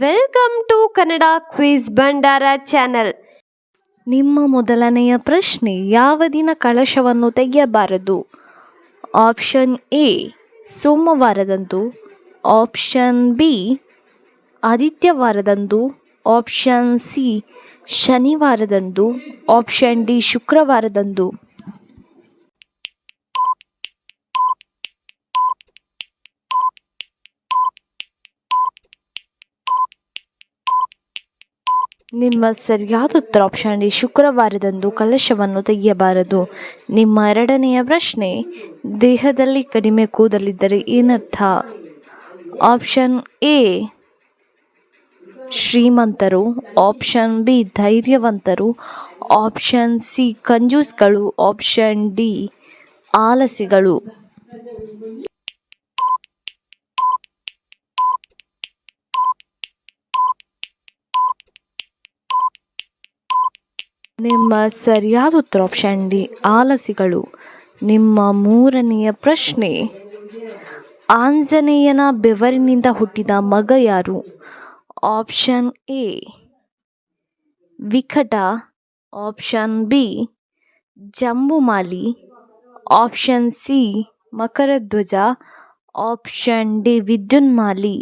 Welcome to Kannada quiz Bhandara channel ನಿಮ್ಮ ಮೊದಲನೆಯ ಪ್ರಶ್ನೆ, ಯಾವ ದಿನ ಕಳಶವನ್ನು ತೆಗೆಯಬಾರದು? ಆಪ್ಷನ್ ಎ ಸೋಮವಾರದಂದು. ಆಪ್ಷನ್ ಬಿ ಆದಿತ್ಯವಾರದಂದು. ಆಪ್ಷನ್ ಸಿ ಶನಿವಾರದಂದು. ಆಪ್ಷನ್ ಡಿ ಶುಕ್ರವಾರದಂದು. ನಿಮ್ಮ ಸರಿಯಾದ ಉತ್ತರ ಆಪ್ಷನ್ ಡಿ ಶುಕ್ರವಾರದಂದು ಕಲಶವನ್ನು ತೆಗೆಯಬಾರದು. ನಿಮ್ಮ ಎರಡನೆಯ ಪ್ರಶ್ನೆ, ದೇಹದಲ್ಲಿ ಕಡಿಮೆ ಕೂದಲಿದ್ದರೆ ಏನರ್ಥ? ಆಪ್ಷನ್ ಎ ಶ್ರೀಮಂತರು. ಆಪ್ಷನ್ ಬಿ ಧೈರ್ಯವಂತರು. ಆಪ್ಷನ್ ಸಿ ಕಂಜೂಸ್ಗಳು. ಆಪ್ಷನ್ ಡಿ ಆಲಸಿಗಳು. ನಿಮ್ಮ ಸರಿಯಾದ ಉತ್ತರ ಆಪ್ಷನ್ ಡಿ ಆಲಸಿಗಳು. ನಿಮ್ಮ ಮೂರನೆಯ ಪ್ರಶ್ನೆ, ಆಂಜನೇಯನ ಬೆವರಿನಿಂದ ಹುಟ್ಟಿದ ಮಗ ಯಾರು? Option A Vikata. Option B Jambumali option C Makaradhwaja. Option D Vidyunmali.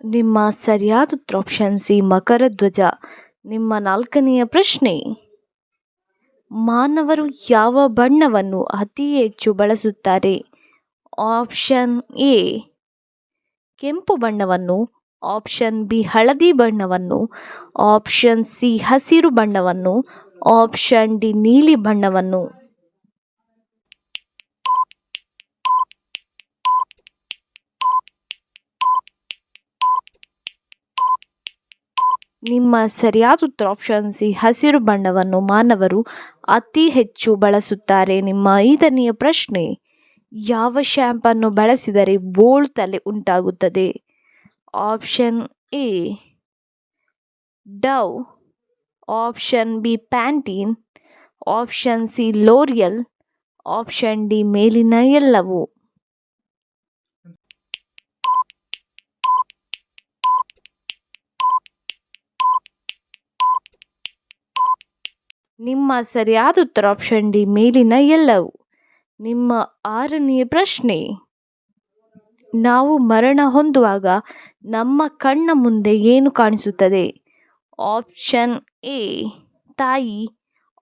ನಿಮ್ಮ ಸರಿಯಾದ ಉತ್ತರ ಆಪ್ಷನ್ ಸಿ ಮಕರಧ್ವಜ ನಿಮ್ಮ ನಾಲ್ಕನೆಯ ಪ್ರಶ್ನೆ, ಮಾನವರು ಯಾವ ಬಣ್ಣವನ್ನು ಅತಿ ಹೆಚ್ಚು ಬಳಸುತ್ತಾರೆ? ಆಪ್ಷನ್ ಎ ಕೆಂಪು ಬಣ್ಣವನ್ನು ಆಪ್ಷನ್ ಬಿ ಹಳದಿ ಬಣ್ಣವನ್ನು ಆಪ್ಷನ್ ಸಿ ಹಸಿರು ಬಣ್ಣವನ್ನು ಆಪ್ಷನ್ ಡಿ ನೀಲಿ ಬಣ್ಣವನ್ನು. ನಿಮ್ಮ ಸರಿಯಾದ ಉತ್ತರ ಆಪ್ಷನ್ ಸಿ, ಹಸಿರು ಬಣ್ಣವನ್ನು ಮಾನವರು ಅತಿ ಹೆಚ್ಚು ಬಳಸುತ್ತಾರೆ. ನಿಮ್ಮ ಐದನೆಯ ಪ್ರಶ್ನೆ, ಯಾವ ಶ್ಯಾಂಪನ್ನು ಬಳಸಿದರೆ ಬೋಳ್ ತಲೆ ಉಂಟಾಗುತ್ತದೆ? Option A, Dove. Option B, Pantene. Option C, L'Oreal. Option D, ಮೇಲಿನ ಎಲ್ಲವು. ನಿಮ್ಮ ಸರಿಯಾದ ಉತ್ತರ ಆಪ್ಷನ್ ಡಿ ಮೇಲಿನ ಎಲ್ಲವು. ನಿಮ್ಮ ಆರನೆಯ ಪ್ರಶ್ನೆ. ನಾವು ಮರಣ ಹೊಂದುವಾಗ ನಮ್ಮ ಕಣ್ಣ ಮುಂದೆ ಏನು ಕಾಣಿಸುತ್ತದೆ? ಆಪ್ಷನ್ ಎ ತಾಯಿ.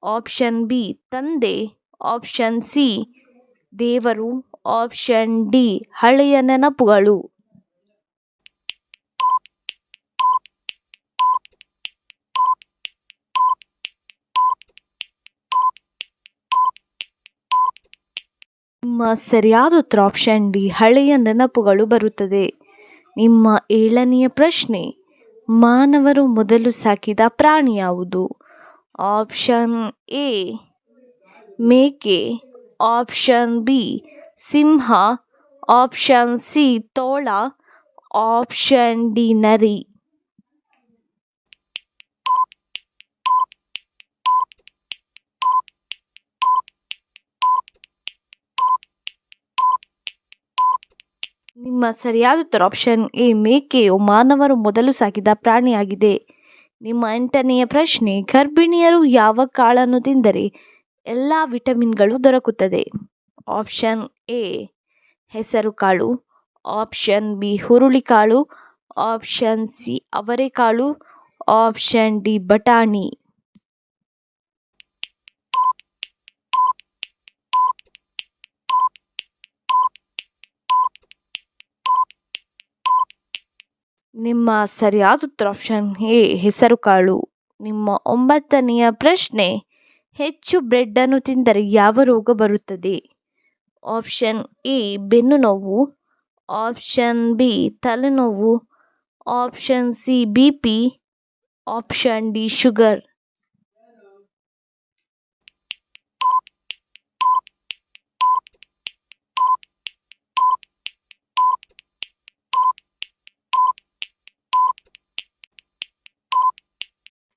ಆಪ್ಷನ್ ಬಿ ತಂದೆ. ಆಪ್ಷನ್ ಸಿ ದೇವರು. ಆಪ್ಷನ್ ಡಿ ಹಳೆಯ ನೆನಪುಗಳು. ನಿಮ್ಮ ಸರಿಯಾದ ಉತ್ತರ ಆಪ್ಷನ್ ಡಿ ಹಳೆಯ ನೆನಪುಗಳು ಬರುತ್ತದೆ. ನಿಮ್ಮ ಏಳನೆಯ ಪ್ರಶ್ನೆ, ಮಾನವರು ಮೊದಲು ಸಾಕಿದ ಪ್ರಾಣಿ ಯಾವುದು? ಆಪ್ಷನ್ ಎ ಮೇಕೆ. ಆಪ್ಷನ್ ಬಿ ಸಿಂಹ. ಆಪ್ಷನ್ ಸಿ ತೋಳ. ಆಪ್ಷನ್ ಡಿ ನರಿ. ನಿಮ್ಮ ಸರಿಯಾದ ಉತ್ತರ ಆಪ್ಷನ್ ಎ ಮೇಕೆಯು ಮಾನವರು ಮೊದಲು ಸಾಕಿದ ಪ್ರಾಣಿಯಾಗಿದೆ ನಿಮ್ಮ ಎಂಟನೆಯ ಪ್ರಶ್ನೆ, ಗರ್ಭಿಣಿಯರು ಯಾವ ಕಾಳನ್ನು ತಿಂದರೆ ಎಲ್ಲ ವಿಟಮಿನ್ಗಳು ದೊರಕುತ್ತದೆ? ಆಪ್ಷನ್ ಎ ಹೆಸರುಕಾಳು ಆಪ್ಷನ್ ಬಿ ಹುರುಳಿಕಾಳು ಆಪ್ಷನ್ ಸಿ ಅವರೆಕಾಳು ಆಪ್ಷನ್ ಡಿ, ಬಟಾಣಿ. ನಿಮ್ಮ ಸರಿಯಾದ ಉತ್ತರ ಆಪ್ಷನ್ ಎ ಹೆಸರುಕಾಳು ನಿಮ್ಮ ಒಂಬತ್ತನೆಯ ಪ್ರಶ್ನೆ, ಹೆಚ್ಚು ಬ್ರೆಡ್ಡನ್ನು ತಿಂದರೆ ಯಾವ ರೋಗ ಬರುತ್ತದೆ? ಆಪ್ಷನ್ ಎ, ಬೆನ್ನು ನೋವು. ಆಪ್ಷನ್ ಬಿ, ತಲೆನೋವು. Option C, B P. Option D sugar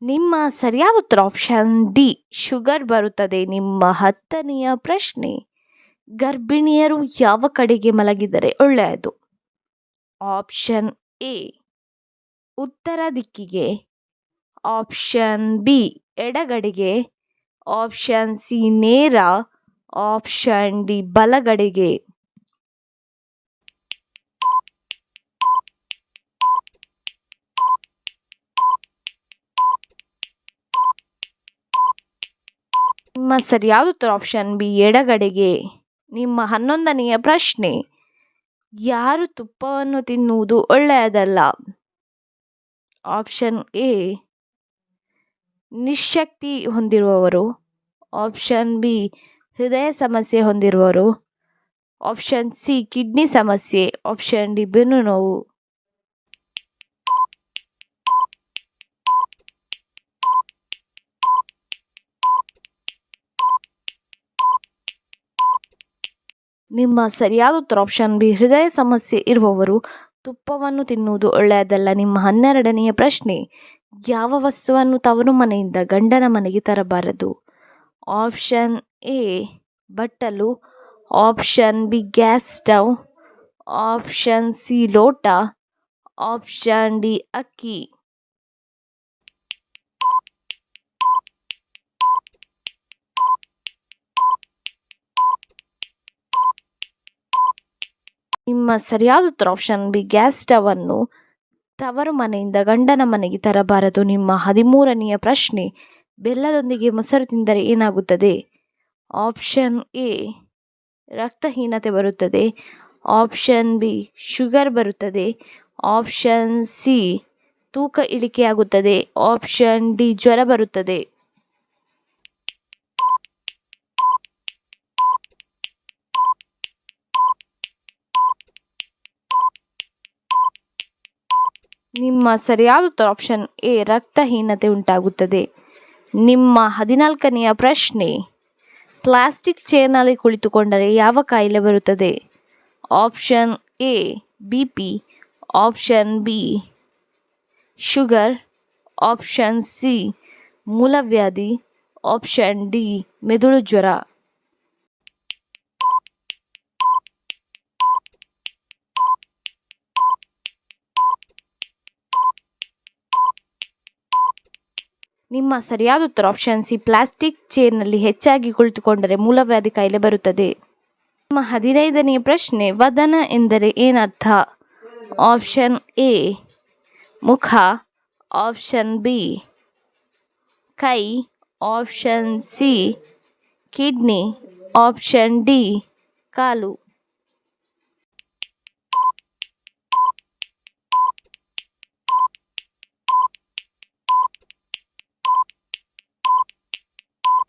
ನಿಮ್ಮ ಸರಿಯಾದ ಉತ್ತರ ಆಪ್ಷನ್ ಡಿ ಶುಗರ್ ಬರುತ್ತದೆ. ನಿಮ್ಮ ಹತ್ತನೆಯ ಪ್ರಶ್ನೆ, ಗರ್ಭಿಣಿಯರು ಯಾವ ಕಡೆಗೆ ಮಲಗಿದರೆ ಒಳ್ಳೆಯದು? ಆಪ್ಷನ್ ಎ ಉತ್ತರ ದಿಕ್ಕಿಗೆ. ಆಪ್ಷನ್ ಬಿ ಎಡಗಡೆಗೆ. ಆಪ್ಷನ್ ಸಿ ನೇರ. ಆಪ್ಷನ್ ಡಿ ಬಲಗಡೆಗೆ. ನಿಮ್ಮ ಸರಿಯಾದ ಉತ್ತರ ಆಪ್ಷನ್ ಬಿ ಎಡಗಡೆಗೆ. ನಿಮ್ಮ ಹನ್ನೊಂದನೆಯ ಪ್ರಶ್ನೆ, ಯಾರು ತುಪ್ಪವನ್ನು ತಿನ್ನುವುದು ಒಳ್ಳೆಯದಲ್ಲ? ಆಪ್ಷನ್ ಎ ನಿಶಕ್ತಿ ಹೊಂದಿರುವವರು. ಆಪ್ಷನ್ ಬಿ ಹೃದಯ ಸಮಸ್ಯೆ ಹೊಂದಿರುವರು ಆಪ್ಷನ್ ಸಿ ಕಿಡ್ನಿ ಸಮಸ್ಯೆ. ಆಪ್ಷನ್ ಡಿ ಬೆನ್ನು ನೋವು. ನಿಮ್ಮ ಸರಿಯಾದ ಉತ್ತರ ಆಪ್ಷನ್ ಬಿ ಹೃದಯ ಸಮಸ್ಯೆ ಇರುವವರು ತುಪ್ಪವನ್ನು ತಿನ್ನುವುದು ಒಳ್ಳೆಯದಲ್ಲ. ನಿಮ್ಮ ಹನ್ನೆರಡನೆಯ ಪ್ರಶ್ನೆ, ಯಾವ ವಸ್ತುವನ್ನು ತವರು ಮನೆಯಿಂದ ಗಂಡನ ಮನೆಗೆ ತರಬಾರದು? ಆಪ್ಷನ್ ಎ ಬಟ್ಟಲು. Option B gas stove option C ಲೋಟ. ಆಪ್ಷನ್ ಡಿ ಅಕ್ಕಿ. ನಿಮ್ಮ ಸರಿಯಾದ ಉತ್ತರ ಆಪ್ಷನ್ ಬಿ ಗ್ಯಾಸ್ ಸ್ಟವನ್ನು ತವರು ಮನೆಯಿಂದ ಗಂಡನ ಮನೆಗೆ ತರಬಾರದು. ನಿಮ್ಮ ಹದಿಮೂರನೆಯ ಪ್ರಶ್ನೆ, ಬೆಲ್ಲದೊಂದಿಗೆ ಮೊಸರು ತಿಂದರೆ ಏನಾಗುತ್ತದೆ? ಆಪ್ಷನ್ ಎ ರಕ್ತಹೀನತೆ ಬರುತ್ತದೆ. ಆಪ್ಷನ್ ಬಿ ಶುಗರ್ ಬರುತ್ತದೆ. ಆಪ್ಷನ್ ಸಿ ತೂಕ ಇಳಿಕೆಯಾಗುತ್ತದೆ. ಆಪ್ಷನ್ ಡಿ ಜ್ವರ ಬರುತ್ತದೆ. ನಿಮ್ಮ ಸರಿಯಾದ ಉತ್ತರ ಆಪ್ಷನ್ ಎ, ರಕ್ತಹೀನತೆ ಉಂಟಾಗುತ್ತದೆ. ನಿಮ್ಮ ಹದಿನಾಲ್ಕನೆಯ ಪ್ರಶ್ನೆ ಪ್ಲಾಸ್ಟಿಕ್ ಚೇರ್ನಲ್ಲಿ ಕುಳಿತುಕೊಂಡರೆ ಯಾವ ಕಾಯಿಲೆ ಬರುತ್ತದೆ? Option A B P option B sugar option C, ಮೂಲವ್ಯಾಧಿ ಆಪ್ಷನ್ ಡಿ, ಮೆದುಳು ಜ್ವರ. ನಿಮ್ಮ ಸರಿಯಾದ ಉತ್ತರ ಆಪ್ಷನ್ ಸಿ ಪ್ಲಾಸ್ಟಿಕ್ ಚೇರ್ನಲ್ಲಿ ಹೆಚ್ಚಾಗಿ ಕುಳಿತುಕೊಂಡರೆ ಮೂಲವ್ಯಾಧಿ ಕಾಯಿಲೆ ಬರುತ್ತದೆ. ನಿಮ್ಮ ಹದಿನೈದನೆಯ ಪ್ರಶ್ನೆ, ವದನ ಎಂದರೆ ಏನರ್ಥ? ಆಪ್ಷನ್ ಎ ಮುಖ. ಆಪ್ಷನ್ ಬಿ ಕೈ. Option C kidney option D ಕಾಲು.